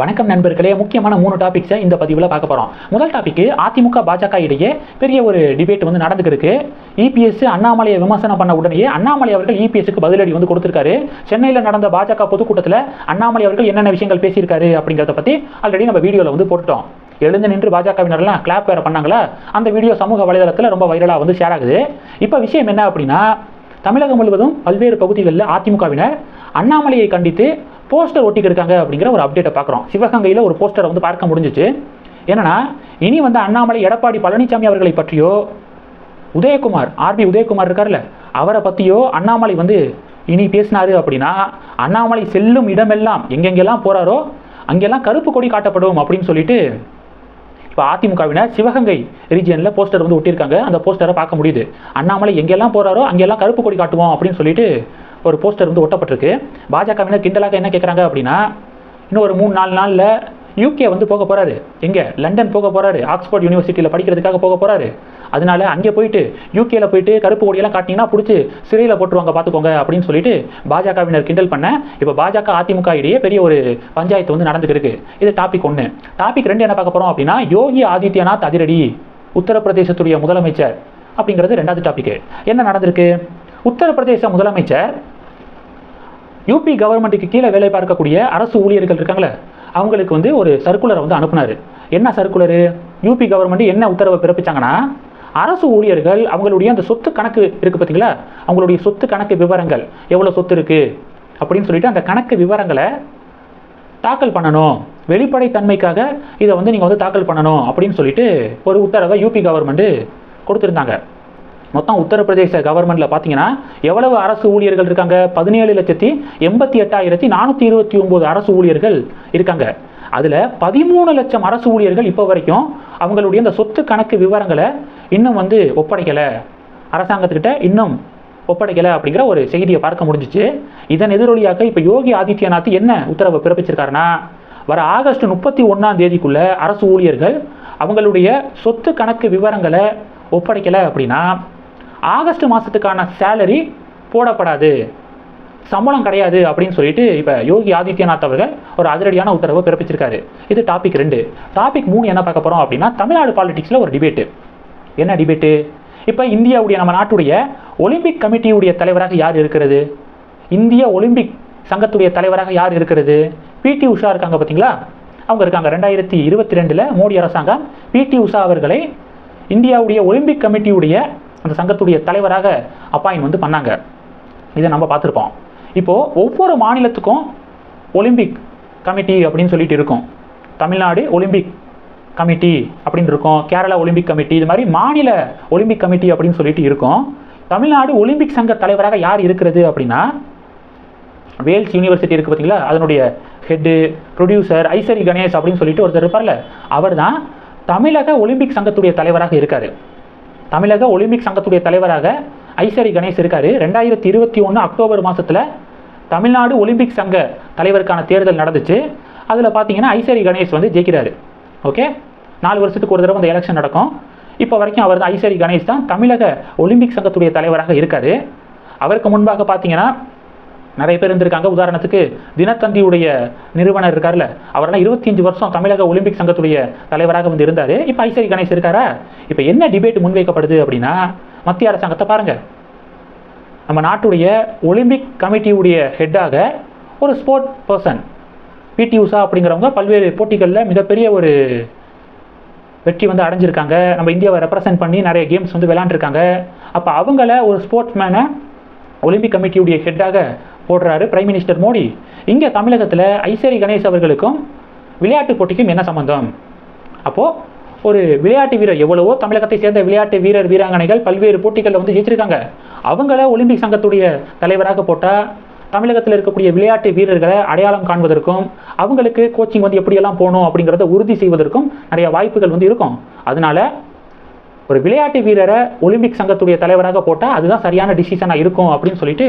வணக்கம் நண்பர்களே முக்கியமான மூணு டாபிக்ஸை இந்த பதிவில் பார்க்க போகிறோம் முதல் டாபிக் அதிமுக பாஜக இடையே பெரிய ஒரு டிபேட் வந்து நடந்துருக்கு இபிஎஸ் அண்ணாமலையை விமர்சனம் பண்ண உடனேயே அண்ணாமலை அவர்கள் இபிஎஸ்க்கு பதிலடி வந்து கொடுத்துருக்காரு. சென்னையில் நடந்த பாஜக பொதுக்கூட்டத்தில் அண்ணாமலை அவர்கள் என்னென்ன விஷயங்கள் பேசியிருக்காரு அப்படிங்கிறத பற்றி ஆல்ரெடி நம்ம வீடியோவில் வந்து போட்டுட்டோம். எழுந்து நின்று பாஜகவினர்லாம் கிளாப் வேறு பண்ணாங்களா? அந்த வீடியோ சமூக வலைதளத்தில் ரொம்ப வைரலாக வந்து ஷேர் ஆகுது. இப்போ விஷயம் என்ன அப்படின்னா தமிழகம் முழுவதும் பல்வேறு பகுதிகளில் அதிமுகவினர் அண்ணாமலையை கண்டித்து போஸ்டர் ஒட்டிக்கிருக்காங்க அப்படிங்கிற ஒரு அப்டேட்டை பார்க்குறோம். சிவகங்கையில் ஒரு போஸ்டரை வந்து பார்க்க முடிஞ்சிச்சு. என்னென்னா இனி வந்து அண்ணாமலை எடப்பாடி பழனிசாமி அவர்களை பற்றியோ உதயகுமார் ஆர்பி உதயகுமார் இருக்கார்ல அவரை பற்றியோ அண்ணாமலை வந்து இனி பேசினாரு அப்படின்னா அண்ணாமலை செல்லும் இடமெல்லாம் எங்கெங்கெல்லாம் போகிறாரோ அங்கெல்லாம் கருப்பு கொடி காட்டப்படும் அப்படின்னு சொல்லிட்டு இப்போ அதிமுகவினர் சிவகங்கை ரீஜியனில் போஸ்டர் வந்து ஒட்டியிருக்காங்க. அந்த போஸ்டரை பார்க்க முடியுது. அண்ணாமலை எங்கெல்லாம் போகிறாரோ அங்கெல்லாம் கருப்பு கொடி காட்டுவோம் அப்படின்னு சொல்லிட்டு ஒரு போஸ்டர் வந்து ஒட்டப்பட்டிருக்கு. பாஜகவினர் கிண்டலாக என்ன கேட்குறாங்க அப்படின்னா இன்னும் ஒரு மூணு நாலு நாளில் யூகே வந்து போக போகிறாரு எங்கே? லண்டன் போக போகிறாரு ஆக்ஸ்போர்ட் யூனிவர்சிட்டியில் படிக்கிறதுக்காக போக போகிறாரு அதனால அங்கே போயிட்டு யூகேல போயிட்டு கருப்பு கொடியெல்லாம் காட்டினீங்கன்னா பிடிச்சி சிறையில் போட்டுருவாங்க பார்த்துக்கோங்க அப்படின்னு சொல்லிட்டு பாஜகவினர் கிண்டல் பண்ண இப்போ பாஜக அதிமுக இடையே பெரிய ஒரு பஞ்சாயத்து வந்து நடந்துட்டு இது டாபிக் ஒன்று டாபிக் ரெண்டு என்ன பார்க்க போகிறோம் அப்படின்னா யோகி ஆதித்யநாத் அதிரடி உத்தரப்பிரதேசத்துடைய முதலமைச்சர் அப்படிங்கிறது ரெண்டாவது டாபிக் என்ன நடந்திருக்கு? உத்தரப்பிரதேச முதலமைச்சர் யூபி கவர்மெண்ட்டுக்கு கீழே வேலை பார்க்கக்கூடிய அரசு ஊழியர்கள் இருக்காங்களே அவங்களுக்கு வந்து ஒரு சர்க்குலரை வந்து அனுப்புனார். என்ன சர்க்குலரு யூபி கவர்மெண்ட் என்ன உத்தரவை பிறப்பிச்சாங்கன்னா அரசு ஊழியர்கள் அவங்களுடைய அந்த சொத்து கணக்கு இருக்குது பார்த்தீங்களா அவங்களுடைய சொத்து கணக்கு விவரங்கள். எவ்வளோ சொத்து இருக்குது அப்படின்னு சொல்லிட்டு அந்த கணக்கு விவரங்களை தாக்கல் பண்ணணும். வெளிப்படைத்தன்மைக்காக இதை வந்து நீங்கள் வந்து தாக்கல் பண்ணணும் அப்படின்னு சொல்லிட்டு ஒரு உத்தரவை யூபி கவர்மெண்ட்டு கொடுத்துருந்தாங்க. மொத்தம் உத்தரப்பிரதேச கவர்மெண்ட்டில் பார்த்தீங்கன்னா எவ்வளவு அரசு ஊழியர்கள் இருக்காங்க? பதினேழு லட்சத்தி எண்பத்தி எட்டாயிரத்தி நானூற்றி இருபத்தி ஒம்பது அரசு ஊழியர்கள் இருக்காங்க. அதில் பதிமூணு லட்சம் அரசு ஊழியர்கள் இப்போ வரைக்கும் அவங்களுடைய இந்த சொத்து கணக்கு விவரங்களை இன்னும் வந்து ஒப்படைக்கலை. அரசாங்கத்துக்கிட்ட இன்னும் ஒப்படைக்கலை அப்படிங்கிற ஒரு செய்தியை பார்க்க முடிஞ்சிச்சு. இதன் எதிரொலியாக இப்போ யோகி ஆதித்யநாத் என்ன உத்தரவை பிறப்பிச்சிருக்காருன்னா வர ஆகஸ்ட் முப்பத்தி ஒன்றாம் தேதிக்குள்ள அரசு ஊழியர்கள் அவங்களுடைய சொத்து கணக்கு விவரங்களை ஒப்படைக்கலை அப்படின்னா ஆகஸ்ட் மாதத்துக்கான சேலரி போடப்படாது. சம்பளம் கிடையாது அப்படின்னு சொல்லிட்டு இப்போ யோகி ஆதித்யநாத் அவர்கள் ஒரு அதிரடியான உத்தரவை பிறப்பிச்சிருக்காரு. இது டாபிக் ரெண்டு. டாபிக் மூணு என்ன பார்க்க போகிறோம் அப்படின்னா தமிழ்நாடு பாலிடிக்ஸில் ஒரு டிபேட்டு என்ன டிபேட்டு இப்போ இந்தியாவுடைய நம்ம நாட்டுடைய ஒலிம்பிக் கமிட்டியுடைய தலைவராக யார் இருக்கிறது? இந்திய ஒலிம்பிக் சங்கத்துடைய தலைவராக யார் இருக்கிறது? பிடி உஷா இருக்காங்க பார்த்தீங்களா? அவங்க இருக்காங்க. ரெண்டாயிரத்தி இருபத்தி ரெண்டில் மோடி அரசாங்கம் பிடி உஷா அவர்களை இந்தியாவுடைய ஒலிம்பிக் கமிட்டியுடைய அந்த சங்கத்துடைய தலைவராக அப்பாயின் வந்து பண்ணாங்க. இதை நம்ம பார்த்துருப்போம். இப்போது ஒவ்வொரு மாநிலத்துக்கும் ஒலிம்பிக் கமிட்டி அப்படின்னு சொல்லிட்டு இருக்கும். தமிழ்நாடு ஒலிம்பிக் கமிட்டி அப்படின்னு இருக்கும். கேரளா ஒலிம்பிக் கமிட்டி இது மாதிரி மாநில ஒலிம்பிக் கமிட்டி அப்படின்னு சொல்லிட்டு இருக்கும். தமிழ்நாடு ஒலிம்பிக் சங்க தலைவராக யார் இருக்கிறது அப்படின்னா வேல்ஸ் யூனிவர்சிட்டி இருக்குது பார்த்தீங்களா? அதனுடைய ஹெட்டு ப்ரொடியூசர் ஐசரி கணேஷ் அப்படின்னு சொல்லிட்டு ஒருத்தர் இருப்பார்ல அவர் தான் தமிழக ஒலிம்பிக் சங்கத்துடைய தலைவராக இருக்கார். தமிழக ஒலிம்பிக் சங்கத்துடைய தலைவராக ஐசரி கணேஷ் இருக்கார். ரெண்டாயிரத்தி இருபத்தி ஒன்று அக்டோபர் மாதத்தில் தமிழ்நாடு ஒலிம்பிக் சங்க தலைவருக்கான தேர்தல் நடந்துச்சு. அதில் பார்த்தீங்கன்னா ஐசரி கணேஷ் வந்து ஜெயிக்கிறாரு. ஓகே? நாலு வருஷத்துக்கு ஒரு தடவை அந்த எலெக்ஷன் நடக்கும். இப்போ வரைக்கும் அவர் தான் ஐசரி கணேஷ் தான் தமிழக ஒலிம்பிக் சங்கத்துடைய தலைவராக இருக்கார். அவருக்கு முன்பாக பார்த்தீங்கன்னா நிறைய பேர் இருந்திருக்காங்க. உதாரணத்துக்கு தினத்தந்தியுடைய நிறுவனர் இருக்கார்ல அவரெல்லாம் இருபத்தஞ்சு வருஷம் தமிழக ஒலிம்பிக் சங்கத்துடைய தலைவராக வந்து இருந்தார். இப்போ ஐசரி கணேஷ் இருக்காரா? இப்போ என்ன டிபேட் முன்வைக்கப்படுது அப்படின்னா மத்திய அரசாங்கத்தை பாருங்கள் நம்ம நாட்டுடைய ஒலிம்பிக் கமிட்டியுடைய ஹெட்டாக ஒரு ஸ்போர்ட் பர்சன் பிடி உஷா அப்படிங்கிறவங்க பல்வேறு போட்டிகளில் மிகப்பெரிய ஒரு வெற்றி வந்து அடைஞ்சிருக்காங்க. நம்ம இந்தியாவை ரெப்ரசன்ட் பண்ணி நிறைய கேம்ஸ் வந்து விளாண்டுருக்காங்க அப்போ அவங்கள ஒரு ஸ்போர்ட்ஸ் மேனை ஒலிம்பிக் கமிட்டியுடைய ஹெட்டாக போடுறாரு பிரைம் மினிஸ்டர் மோடி. இங்கே தமிழகத்தில் ஐசரி கணேஷ் அவர்களுக்கும் விளையாட்டு போட்டிக்கும் என்ன சம்பந்தம்? அப்போது ஒரு விளையாட்டு வீரர் எவ்வளவோ தமிழகத்தை சேர்ந்த விளையாட்டு வீரர் வீராங்கனைகள் பல்வேறு போட்டிகளில் வந்து ஜெயிச்சிருக்காங்க. அவங்கள ஒலிம்பிக் சங்கத்துடைய தலைவராக போட்டால் தமிழகத்தில் இருக்கக்கூடிய விளையாட்டு வீரர்களை அடையாளம் காண்பதற்கும் அவங்களுக்கு கோச்சிங் வந்து எப்படியெல்லாம் போகணும் அப்படிங்கிறத உறுதி செய்வதற்கும் நிறைய வாய்ப்புகள் வந்து இருக்கும். அதனால ஒரு விளையாட்டு வீரரை ஒலிம்பிக் சங்கத்துடைய தலைவராக போட்டால் அதுதான் சரியான டிசிஷனாக இருக்கும் அப்படின்னு சொல்லிட்டு